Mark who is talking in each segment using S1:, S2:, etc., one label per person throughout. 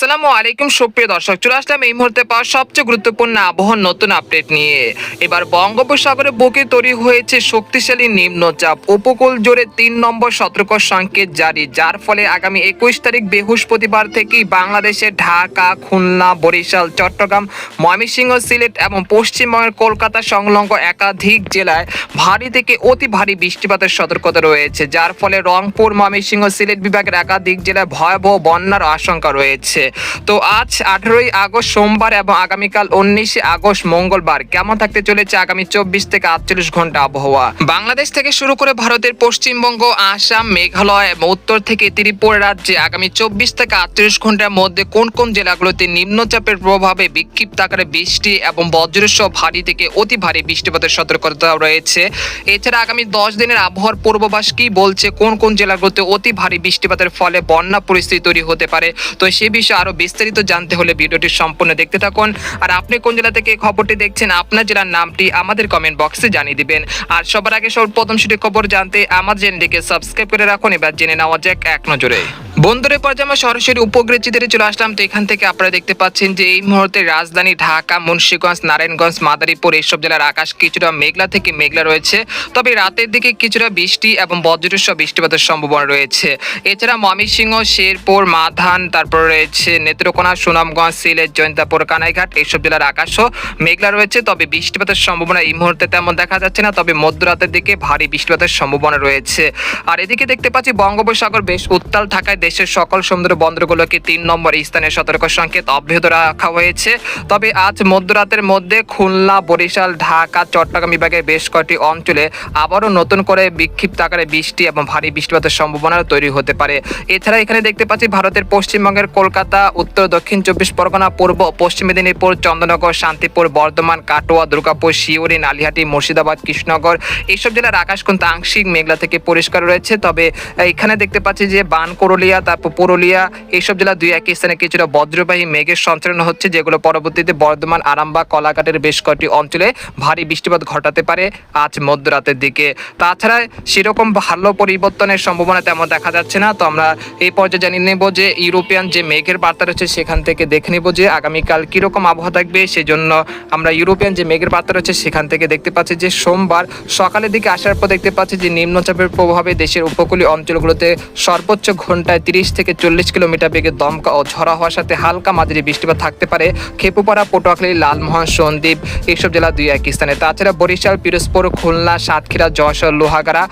S1: আসসালামু আলাইকুম, সুপ্রিয় দর্শক, চলে আসলাম এই মুহূর্তে পাওয়া সবচেয়ে গুরুত্বপূর্ণ আবহাওয়ার নতুন আপডেট নিয়ে। এবার বঙ্গোপসাগরে বুকে তৈরি হয়েছে শক্তিশালী নিম্নচাপ, উপকূল জুড়ে তিন নম্বর সতর্ক সংকেত জারি, যার ফলে আগামী একুশ তারিখ বৃহস্পতিবার থেকেই বাংলাদেশে ঢাকা, খুলনা, বরিশাল, চট্টগ্রাম, ময়মনসিংহ, সিলেট এবং পশ্চিমবঙ্গের কলকাতা সংলগ্ন একাধিক জেলায় ভারী থেকে অতি ভারী বৃষ্টিপাতের সতর্কতা রয়েছে, যার ফলে রংপুর, ময়মনসিংহ, সিলেট বিভাগের একাধিক জেলায় ভয়াবহ বন্যার আশঙ্কা রয়েছে। তো আজ আঠেরোই আগস্ট সোমবার এবং আগামীকাল উনিশে আগস্ট মঙ্গলবার কেমন থাকতে চলেছে আগামী চব্বিশ থেকে আটচল্লিশ ঘণ্টা আবহাওয়া? বাংলাদেশ থেকে শুরু করে ভারতের পশ্চিমবঙ্গ, আসাম, মেঘালয় এবং উত্তর থেকে ত্রিপুরা রাজ্যে আগামী চব্বিশ থেকে আটচল্লিশ ঘণ্টার মধ্যে কোন কোন জেলাগুলোতে নিম্নচাপের প্রভাবে বিক্ষিপ্ত আকারে বৃষ্টি এবং বজ্রসহ ভারী থেকে অতি ভারী বৃষ্টিপাতের সতর্কতা রয়েছে? এছাড়া আগামী দশ দিনের আবহাওয়ার পূর্বাভাস কি বলছে? কোন কোন জেলাগুলোতে অতি ভারী বৃষ্টিপাতের ফলে বন্যা পরিস্থিতি তৈরি হতে পারে? তো সে বিষয়ে আরও বিস্তারিত জানতে হলে ভিডিওটি সম্পূর্ণ দেখতে থাকুন। আর আপনি কোন জেলা থেকে খবরটি দেখছেন, আপনার জেলার নামটি আমাদের কমেন্ট বক্সে জানিয়ে দিবেন। আর সবার আগে সর্বপ্রথম সেটি খবর জানতে আমার চ্যানেলটিকে সাবস্ক্রাইব করে রাখুন, এবার জেনে নেওয়া যাক এক নজরে। বন্ধুরে পর্যায়ে আমরা সরাসরি উপগ্রহ চিত্রে চলে আসলাম। তো এখান থেকে আপনারা দেখতে পাচ্ছেন যে এই মুহূর্তে রাজধানী ঢাকা, মুন্সীগঞ্জ, নারায়ণগঞ্জ, মাদারীপুর এইসব জেলার আকাশ কিছুটা মেঘলা থেকে মেঘলা রয়েছে। তবে রাতের দিকে কিছুটা বৃষ্টি এবং বজ্রসহ বৃষ্টিপাতের সম্ভাবনা রয়েছে। এছাড়া ময়মনসিংহ, শেরপুর, মাধান, তারপর রয়েছে নেত্রকোনা, সুনামগঞ্জ, সিলেট, জয়ন্তাপুর, কানাইঘাট এইসব জেলার আকাশও মেঘলা রয়েছে। তবে বৃষ্টিপাতের সম্ভাবনা এই মুহূর্তে তেমন দেখা যাচ্ছে না। তবে মধ্যরাতের দিকে ভারী বৃষ্টিপাতের সম্ভাবনা রয়েছে। আর এদিকে দেখতে পাচ্ছি বঙ্গোপসাগর বেশ উত্তাল থাকায় দেশের সকল সমুদ্র বন্দরগুলোকে তিন নম্বর স্থানে সতর্ক সংকেত অব্যাহত রাখা হয়েছে। তবে আজ মধ্যরাতের মধ্যে খুলনা, বরিশাল, ঢাকা, চট্টগ্রাম বিভাগের বেশ কয়েকটি অঞ্চলে আবারও নতুন করে বিক্ষিপ্ত আকারে বৃষ্টি এবং ভারী বৃষ্টিপাতের সম্ভাবনা তৈরি হতে পারে। এছাড়া এখানে দেখতে পাচ্ছি ভারতের পশ্চিমবঙ্গের কলকাতা, উত্তর, দক্ষিণ চব্বিশ পরগনা, পূর্ব, পশ্চিম মেদিনীপুর, চন্দ্রনগর, শান্তিপুর, বর্ধমান, কাটোয়া, দুর্গাপুর শিউরি নালিহাটি, মুর্শিদাবাদ, কৃষ্ণনগর এইসব জেলার আকাশ কিন্তু আংশিক মেঘলা থেকে পরিষ্কার রয়েছে। তবে এখানে দেখতে পাচ্ছি যে বানকরলিয়া তারপর পুরুলিয়া, এইসব জেলা দুই এক স্থানে কিছুটা বজ্রবাহী মেঘের সঞ্চালন হচ্ছে, যেগুলো পরবর্তীতে বর্ধমান, আরামবাগ, কলাঘাটের বেশ কয়েকটি অঞ্চলে ভারী বৃষ্টিপাত ঘটাতে পারে আজ মধ্যরাতের দিকে। তাছাড়া সেরকম ভালো পরিবর্তনের সম্ভাবনা তেমন দেখা যাচ্ছে না। তো আমরা এই পর্যায়ে জানিয়ে নেব যে, ইউরোপিয়ান যে মেঘের বার্তা রয়েছে, সেখান থেকে দেখে নেব যে, আগামীকাল কীরকম আবহাওয়া থাকবে। সেজন্য আমরা ইউরোপিয়ান যে মেঘের বার্তা রয়েছে, সেখান থেকে দেখতে পাচ্ছি যে, সোমবার সকালের দিকে আসার পর দেখতে পাচ্ছি যে, নিম্নচাপের প্রভাবে দেশের উপকূলীয় অঞ্চলগুলোতে সর্বোচ্চ ঘন্টায় তিরিশ থেকে চল্লিশ কিলোমিটার বেগে দমকা ও ঝড়া হওয়ার সাথে হালকা মাঝারি বৃষ্টিপাত থাকতে পারে খেপুপাড়া, পটুয়াখালী, লালমোহন, সন্দ্বীপ, এইসব জেলা দুই এক স্থানে। তাছাড়া বরিশাল, পিরোজপুর, খুলনা, সাতক্ষীরা, যশোর, লোহাগাড়া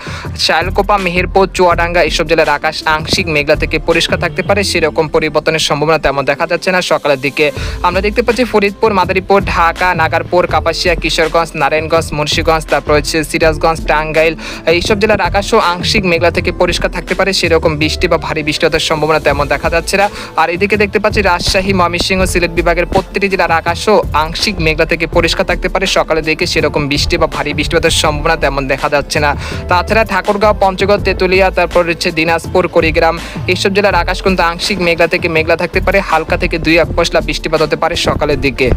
S1: শায়লকোপা মেহেরপুর, চুয়াডাঙ্গা এইসব জেলার আকাশ আংশিক মেঘলা থেকে পরিষ্কার থাকতে পারে। সেরকম পরিবর্তনের সম্ভাবনা তেমন দেখা যাচ্ছে না সকালের দিকে। আমরা দেখতে পাচ্ছি ফরিদপুর, মাদারীপুর, ঢাকা, নাগারপুর, কাপাসিয়া, কিশোরগঞ্জ, নারায়ণগঞ্জ, মুন্সিগঞ্জ, তারপর হচ্ছে সিরাজগঞ্জ, টাঙ্গাইল, এইসব জেলার আকাশও আংশিক মেঘলা থেকে পরিষ্কার থাকতে পারে। সেরকম বৃষ্টি বা ভারী বৃষ্টিপাতের সম্ভাবনা তেমন দেখা যাচ্ছে না। আর এদিকে দেখতে পাচ্ছি রাজশাহী, ময়মনসিংহ সিলেট বিভাগের প্রত্যেকটি জেলার আকাশও আংশিক মেঘলা থেকে পরিষ্কার থাকতে পারে। সকালে দিকে সেরকম বৃষ্টি বা ভারী বৃষ্টিপাতের সম্ভাবনা তেমন দেখা যাচ্ছে না। তাছাড়া ঠাকুরগাঁও, পঞ্চগড়, তেঁতুলিয়া, তারপর হচ্ছে দিনাজপুর, কুড়িগ্রাম এইসব জেলার আকাশ কিন্তু আংশিক মেঘলা থেকে মেঘলা থাকতে পারে। হালকা থেকে দুই এক পশলা বৃষ্টিপাত হতে পারে সকালের দিকে।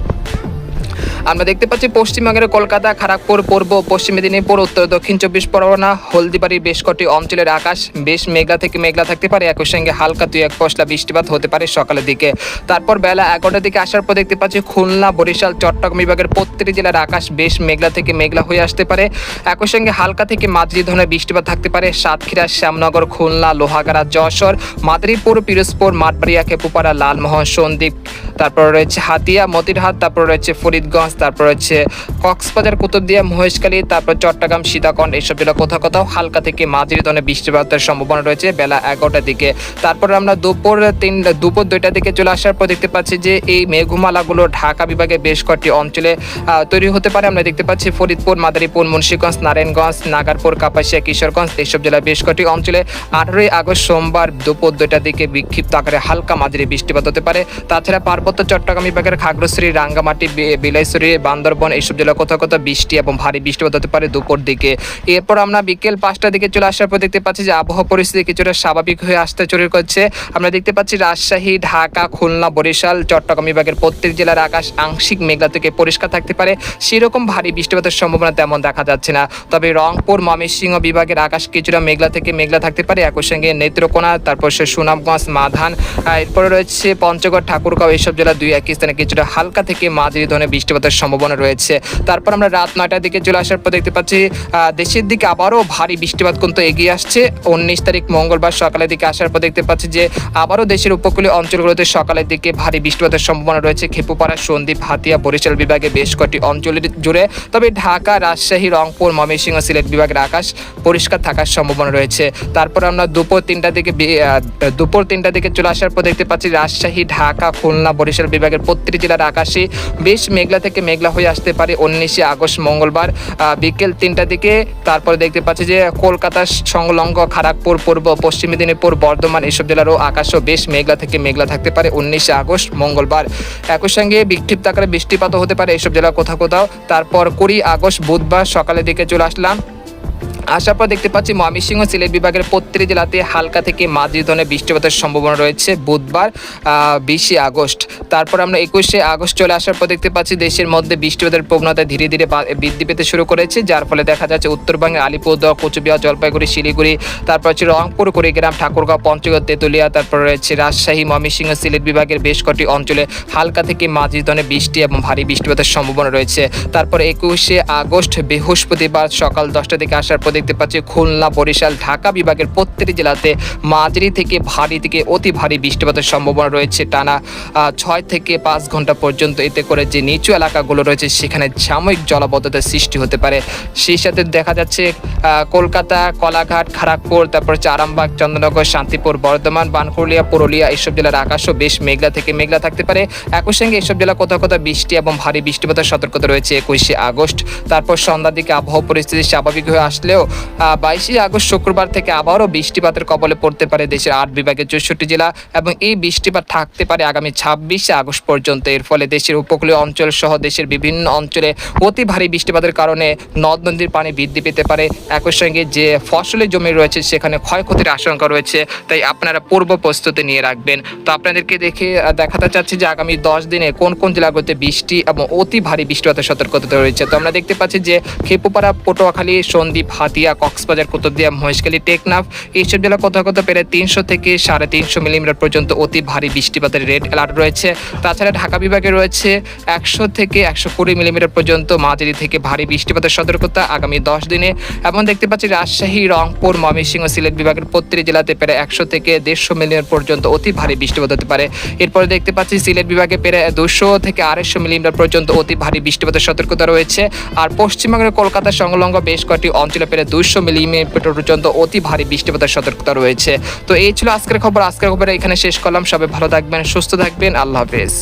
S1: আমরা দেখতে পাচ্ছি পশ্চিমবঙ্গের কলকাতা খড়গপুর পূর্ব, পশ্চিম মেদিনীপুর, উত্তর, দক্ষিণ চব্বিশ পরগনা, হলদিবাড়ির বেশ কটি অঞ্চলের আকাশ বেশ মেঘলা থেকে মেঘলা থাকতে পারে। একই সঙ্গে হালকা দুই এক পশলা বৃষ্টিপাত হতে পারে সকালের দিকে। তারপর বেলা এগারোটার দিকে আসার পর দেখতে পাচ্ছি খুলনা, বরিশাল, চট্টগ্রাম বিভাগের প্রত্যেকটি জেলার আকাশ বেশ মেঘলা থেকে মেঘলা হয়ে আসতে পারে। একই সঙ্গে হালকা থেকে মাঝারি ধরনের বৃষ্টিপাত থাকতে পারে। সাতক্ষীরা, শ্যামনগর, খুলনা, লোহাগাড়া, যশোর, মাদারীপুর, পিরোজপুর, মাঠবাড়িয়া, খেপুপাড়া, লালমোহন সন্দ্বীপ তারপর রয়েছে হাতিয়া, মতিরহাট, তারপর রয়েছে ফরিদগঞ্জ তারপর রয়েছে কক্সবাজার, কুতুবদিয়া, মহেশখালী, তারপর চট্টগ্রাম, সীতাকণ্ড, এইসব জেলা কোথাও কোথাও হালকা থেকে মাঝারি ধরনের বৃষ্টিপাতের সম্ভাবনা রয়েছে বেলা এগারোটার দিকে। তারপর আমরা দুপুর তিন, দুপুর দুইটার দিকে চলে আসার পর দেখতে পাচ্ছি যে এই মেঘমালাগুলো ঢাকা বিভাগে বেশ কয়েকটি অঞ্চলে তৈরি হতে পারে। আমরা দেখতে পাচ্ছি ফরিদপুর, মাদারীপুর, মুন্সিগঞ্জ, নারায়ণগঞ্জ, নাগারপুর, কাপাসিয়া, কিশোরগঞ্জ, এইসব জেলার বেশ কয়েকটি অঞ্চলে আঠারোই আগস্ট সোমবার দুপুর দুইটার দিকে বিক্ষিপ্ত আকারে হালকা মাঝারি বৃষ্টিপাত হতে পারে। তাছাড়া পার্বত্য চট্টগ্রাম বিভাগের খাগড়াছড়ি, রাঙ্গামাটি, বি- বিলাইছড়ি বান্দরবন এইসব জেলা কোথাও কোথাও বৃষ্টি এবং ভারী বৃষ্টিপাত হতে পারে দুপুর দিকে। এরপর আমরা বিকেল পাঁচটার দিকে চলে আসার পর দেখতে পাচ্ছি যে আবহাওয়া পরিস্থিতি কিছুটা স্বাভাবিক হয়ে আসতে শুরু করছে। আমরা দেখতে পাচ্ছি রাজশাহী, ঢাকা, খুলনা, বরিশাল, চট্টগ্রাম বিভাগের প্রত্যেক জেলার আকাশ আংশিক মেঘলা থেকে পরিষ্কার থাকতে পারে। সেরকম ভারী বৃষ্টিপাতের সম্ভাবনা তেমন দেখা যাচ্ছে না। তবে রংপুর, ময়মনসিংহ বিভাগের আকাশ কিছুটা মেঘলা থেকে মেঘলা থাকতে পারে। একই সঙ্গে নেত্রকোনা, তারপর সে সুনামগঞ্জ, মাধান এরপরে রয়েছে পঞ্চগড়, ঠাকুরগাঁও, এইসব জেলা দুই একই স্থানে কিছুটা হালকা থেকে মাঝারি ধরনের বৃষ্টিপাতের সম্ভাবনা রয়েছে। তারপর আমরা রাত নয়টার দিকে চলে আসার পর দেখতে পাচ্ছি দেশের দিকে আবারও ভারী বৃষ্টিপাত কিন্তু এগিয়ে আসছে। উনিশ তারিখ মঙ্গলবার সকালের দিকে আসার পর দেখতে পাচ্ছি যে আবারও দেশের উপকূলীয় অঞ্চলগুলোতে সকালের দিকে ভারী বৃষ্টিপাতের সম্ভাবনা রয়েছে। খেপুপাড়া, সন্দ্বীপ, হাতিয়া, বরিশাল বিভাগে বেশ কটি অঞ্চলের জুড়ে তবে ঢাকা, রাজশাহী, রংপুর, ময়মনসিংহ, সিলেট বিভাগের আকাশ পরিষ্কার থাকার সম্ভাবনা রয়েছে। তারপর আমরা দুপুর তিনটার দিকে দুপুর তিনটার দিকে চলে আসার পর দেখতে পাচ্ছি রাজশাহী, ঢাকা, খুলনা, বরিশাল বিভাগের প্রত্যেকটি জেলার আকাশে বেশ মেঘলা থেকে মেঘলা হয়ে আসতে পারে উনিশে আগস্ট মঙ্গলবার। বিকেল তিনটা দিকে তারপরে দেখতে পাচ্ছি যে কলকাতা সংলগ্ন খড়গপুর পূর্ব, পশ্চিম মেদিনীপুর, বর্ধমান এসব জেলারও আকাশও বেশ মেঘলা থেকে মেঘলা থাকতে পারে উনিশে আগস্ট মঙ্গলবার। একই সঙ্গে বিক্ষিপ্ত আকারে বৃষ্টিপাতও হতে পারে এসব জেলা কোথাও কোথাও। তারপর কুড়ি আগস্ট বুধবার সকালের দিকে চলে আসলাম। আসার পর দেখতে পাচ্ছি ময়মনসিংহ সিলেট বিভাগের প্রত্যেকটি জেলাতে হালকা থেকে মাঝারি ধরনের বৃষ্টিপাতের সম্ভাবনা রয়েছে বুধবার বিশে আগস্ট। তারপর আমরা একুশে আগস্ট চলে আসার পর দেখতে পাচ্ছি দেশের মধ্যে বৃষ্টিপাতের প্রবণতা ধীরে ধীরে বৃদ্ধি পেতে শুরু করেছে, যার ফলে দেখা যাচ্ছে উত্তরবঙ্গের আলিপুরদুয়ার, কোচবিহার, জলপাইগুড়ি, শিলিগুড়ি, তারপর হচ্ছে রংপুর, কুড়িগ্রাম, ঠাকুরগাঁও, পঞ্চগড়, তেঁতুলিয়া, তারপর রয়েছে রাজশাহী, ময়মনসিংহ, সিলেট বিভাগের বেশ কটি অঞ্চলে হালকা থেকে মাঝারি ধরনের বৃষ্টি এবং ভারী বৃষ্টিপাতের সম্ভাবনা রয়েছে। তারপর একুশে আগস্ট বৃহস্পতিবার সকাল দশটা থেকে আসার পর দেখতে পাচ্ছি খুলনা, বরিশাল, ঢাকা বিভাগের প্রত্যেকটি জেলাতে মাঝারি থেকে ভারী থেকে অতি ভারী বৃষ্টিপাতের সম্ভাবনা রয়েছে। টানা ছয় থেকে পাঁচ ঘণ্টা পর্যন্ত এতে করে যে নিচু এলাকাগুলো রয়েছে, সেখানে সাময়িক জলাবদ্ধতার সৃষ্টি হতে পারে। সেই সাথে দেখা যাচ্ছে কলকাতা, কলাঘাট খড়গপুর তারপর হচ্ছে আরামবাগ, চন্দ্রনগর, শান্তিপুর, বর্ধমান বানকুলিয়া পুরুলিয়া এইসব জেলার আকাশও বেশ মেঘলা থেকে মেঘলা থাকতে পারে। একই সঙ্গে এইসব জেলা কোথাও কোথাও বৃষ্টি এবং ভারী বৃষ্টিপাতের সতর্কতা রয়েছে একুশে আগস্ট। তারপর সন্ধ্যার দিকে আবহাওয়া পরিস্থিতি স্বাভাবিক হয়ে আসলেও বাইশে আগস্ট শুক্রবার থেকে আবারও বৃষ্টিপাতের কবলে পড়তে পারে দেশের আট বিভাগের চৌষট্টি জেলা এবং এই বৃষ্টিপাত থাকতে পারে আগামী ছাব্বিশে আগস্ট পর্যন্ত। এর ফলে দেশের উপকূলীয় অঞ্চল সহ দেশের বিভিন্ন অঞ্চলে অতি ভারী বৃষ্টিপাতের কারণে নদ নদীর পানি বৃদ্ধি পেতে পারে। একই সঙ্গে যে ফসলের জমি রয়েছে, সেখানে ক্ষয়ক্ষতির আশঙ্কা রয়েছে, তাই আপনারা পূর্ব প্রস্তুতি নিয়ে রাখবেন। তো আপনাদেরকে দেখে দেখাতে চাচ্ছি যে আগামী দশ দিনে কোন কোন জেলাগুলোতে বৃষ্টি এবং অতি ভারী বৃষ্টিপাতের সতর্কতা রয়েছে। তো আমরা দেখতে পাচ্ছি যে খেপুপাড়া, পটুয়াখালী, সন্দ্বীপ হাতিয়া কক্সবাজার, কুতুবদিয়া, মহেশখালী, টেকনাফ এইসব জেলা কোথাও কোথাও প্রায় তিনশো থেকে সাড়ে তিনশো মিলিমিটার পর্যন্ত অতি ভারী বৃষ্টিপাতের রেড অ্যালার্ট রয়েছে। তাছাড়া ঢাকা বিভাগে রয়েছে একশো থেকে একশো কুড়ি মিলিমিটার পর্যন্ত মাঝারি থেকে ভারী বৃষ্টিপাতের সতর্কতা আগামী দশ দিনে। এবং দেখতে পাচ্ছি রাজশাহী, রংপুর, ময়মনসিংহ, সিলেট বিভাগের প্রত্যেকটি জেলাতে প্রায় একশো থেকে দেড়শো মিলিমিটার পর্যন্ত অতি ভারী বৃষ্টিপাত হতে পারে। এরপরে দেখতে পাচ্ছি সিলেট বিভাগে প্রায় দুশো থেকে আড়াইশো মিলিমিটার পর্যন্ত অতি ভারী বৃষ্টিপাতের সতর্কতা রয়েছে। আর পশ্চিমবঙ্গের কলকাতা সংলগ্ন বেশ কয়েকটি অঞ্চলে প্রায় দুশো মিলিমিটার পর্যন্ত অতি ভারী বৃষ্টিপাতের সতর্কতা রয়েছে। তো এই ছিল আজকের খবর। আজকের খবর এখানে শেষ করলাম। সবাই ভালো থাকবেন, সুস্থ থাকবেন। আল্লাহ হাফেজ।